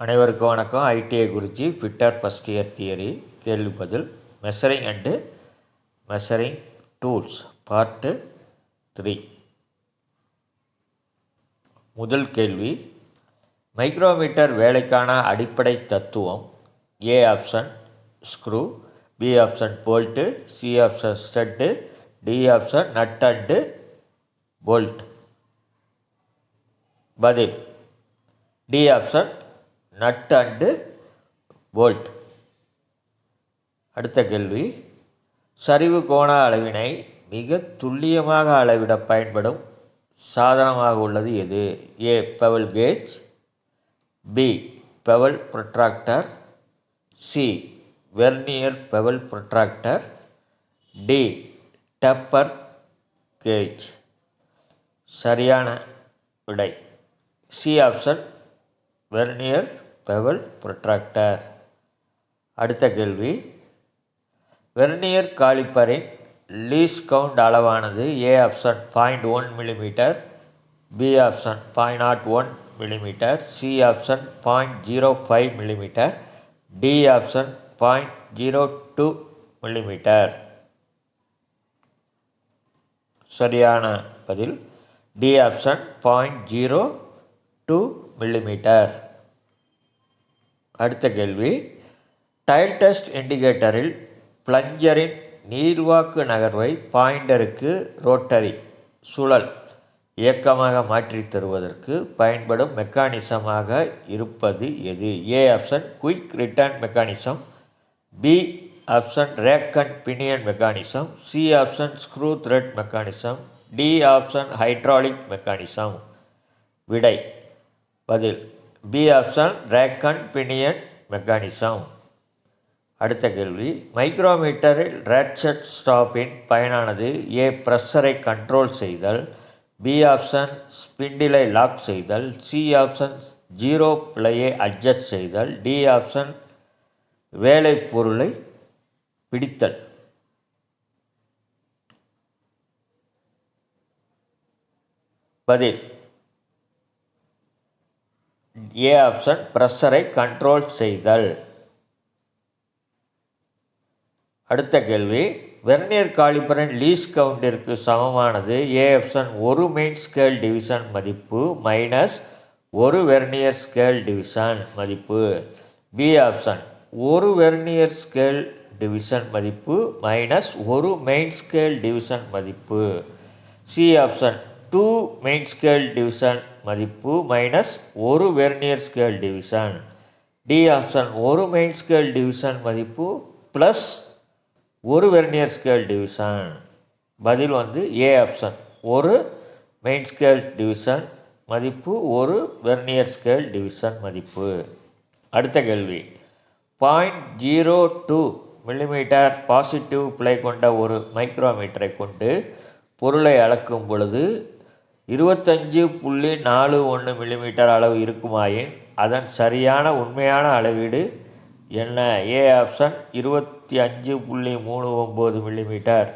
அனைவருக்கும் வணக்கம். ITI Guruji fitter first year theory கேள்வி பதில் measuring and measuring tools part three முதல் கேள்வி மைக்ரோமீட்டர் வேலைக்கான அடிப்படை தத்துவம் A option screw B option bolt C option stud D option nut and bolt பதில் D option nut and bolt. அடுத்த கேள்வி. சரிவு கோண அளவினை மிக துல்லியமாக அளவிட பயன்படும் சாதனமாக உள்ளது எது? A bevel gauge. B bevel protractor. C vernier bevel protractor. D taper gauge. சரியான விடை. C option vernier bevel protractor. அடுத்த கேள்வி. வெர்னியர் காலிப்பரின் லீஸ் கவுண்ட் அளவானது A option point one millimetre B option point nought one millimetre C option point zero five millimetre D option point zero two millimetre சரியான பதில். D option point zero two millimetre அடுத்த கேள்வி. Dial test இண்டிகேட்டரில் பிளஞ்சரின் நீர்வாக்கு நகர்வை பாயிண்டருக்கு rotary சுழல் இயக்கமாக மாற்றித் தருவதற்கு பயன்படும் மெக்கானிசமாக இருப்பது எது? A option quick return mechanism B option rack and pinion mechanism C option screw thread mechanism D option hydraulic mechanism விடை பதில். B option rack and pinion mechanism அடுத்த கேள்வி. மைக்ரோமீட்டரில் ரேட்சட் ஸ்டாப்பின் பயனானது ஏ ப்ரெஷரை கண்ட்ரோல் செய்தல் பி ஆப்ஷன் ஸ்பிண்டிலை லாக் செய்தல் சி ஆப்ஷன் ஜீரோ பிழையை adjust செய்தல் டி ஆப்ஷன் வேலை பொருளை பிடித்தல். பதில். ஏ ஆப்ஷன் ப்ரெஷரை கண்ட்ரோல் செய்தல். அடுத்த கேள்வி வெர்னியர் காலிபரின் லீஸ் கவுண்டிற்கு சமமானது? ஏ ஆப்ஷன் ஒரு மெயின் ஸ்கேல் டிவிஷன் மதிப்பு மைனஸ் ஒரு வெர்னியர் ஸ்கேல் டிவிஷன் மதிப்பு. பி ஆப்ஷன் ஒரு வெர்னியர் ஸ்கேல் டிவிஷன் மதிப்பு மைனஸ் ஒரு மெயின் ஸ்கேல் டிவிஷன் மதிப்பு. C option two main scale division மதிப்பு மைனஸ் ஒரு vernier scale division D option ஒரு மெயின் ஸ்கேல் டிவிஷன் மதிப்பு ப்ளஸ் ஒரு வெர்னியர் ஸ்கேல் டிவிஷன் பதில் வந்து ஏ ஆப்ஷன் ஒரு மெயின் ஸ்கேல் டிவிஷன் மதிப்பு ஒரு வெர்னியர் ஸ்கேல் டிவிஷன் மதிப்பு. அடுத்த கேள்வி. Point zero two millimetre positive ply கொண்ட ஒரு மைக்ரோமீட்டரை கொண்டு பொருளை அளக்கும் பொழுது இருபத்தஞ்சு புள்ளி நாலு ஒன்று மில்லிமீட்டர் அளவு இருக்குமாயின் அதன் சரியான உண்மையான அளவீடு என்ன? ஏ ஆப்ஷன் இருபத்தி அஞ்சு புள்ளி மூணு ஒம்பது மில்லிமீட்டர்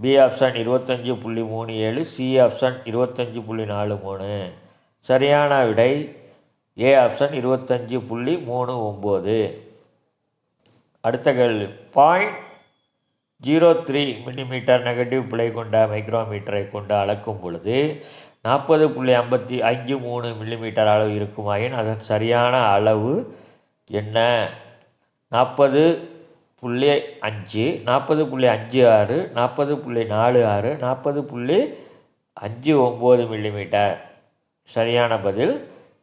பி ஆப்ஷன் இருபத்தஞ்சி புள்ளி மூணு ஏழு சி ஆப்ஷன் இருபத்தஞ்சி புள்ளி நாலு மூணு. சரியான விடை ஏ ஆப்ஷன் இருபத்தஞ்சி புள்ளி மூணு ஒம்பது அடுத்த கேள்வி. Point zero three millimetre negative பிழை கொண்ட மைக்ரோமீட்டரை கொண்டு அளக்கும் பொழுது நாற்பது புள்ளி ஐம்பத்தி அஞ்சு மூணு மில்லிமீட்டர் அளவு இருக்குமாயின் அதன் சரியான அளவு என்ன? நாற்பது புள்ளி அஞ்சு நாற்பது புள்ளி அஞ்சு ஆறு நாற்பது புள்ளி நாலு ஆறு நாற்பது புள்ளி அஞ்சு ஒம்பது மில்லிமீட்டர். சரியான பதில்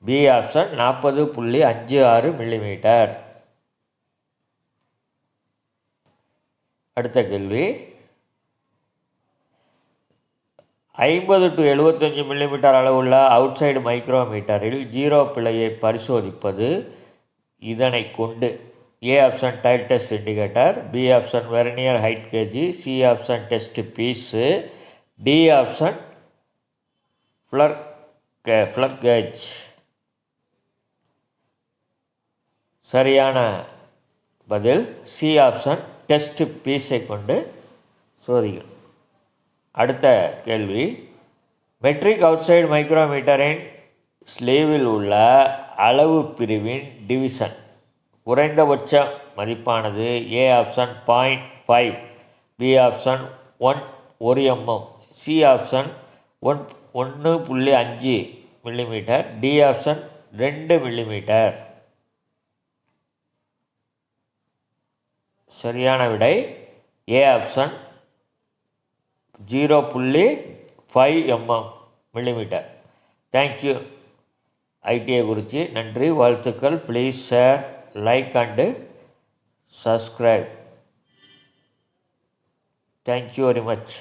பி ஆப்ஷன் நாற்பது புள்ளி அஞ்சு ஆறு மில்லிமீட்டர். அடுத்த கேள்வி. ஐம்பது டு எழுபத்தஞ்சி மில்லிமீட்டர் அளவுள்ள அவுட் சைடு மைக்ரோமீட்டரில் ஜீரோ பிழையை பரிசோதிப்பது இதனை கொண்டு. A option dial test indicator B option vernier height KG C option test piece D option feeler gauge feeler gauge சரியான பதில். சி ஆப்ஷன் டெஸ்ட் பீஸை கொண்டு சோதிக்கணும் அடுத்த கேள்வி. மெட்ரிக் அவுட்சைடு மைக்ரோமீட்டரின் ஸ்லீவில் உள்ள அளவு பிரிவின் டிவிஷன் குறைந்தபட்ச மதிப்பானது A option point five B option one ஒரு எம்எம் சி ஆப்ஷன் ஒன் ஒன்று புள்ளி அஞ்சு மில்லிமீட்டர் டி ஆப்ஷன் ரெண்டு மில்லிமீட்டர் சரியான விடை. ஏ ஆப்ஷன் ஜீரோ புள்ளி five MM millimetre thank you ITI குறித்து நன்றி வாழ்த்துக்கள். Please share like and subscribe thank you very much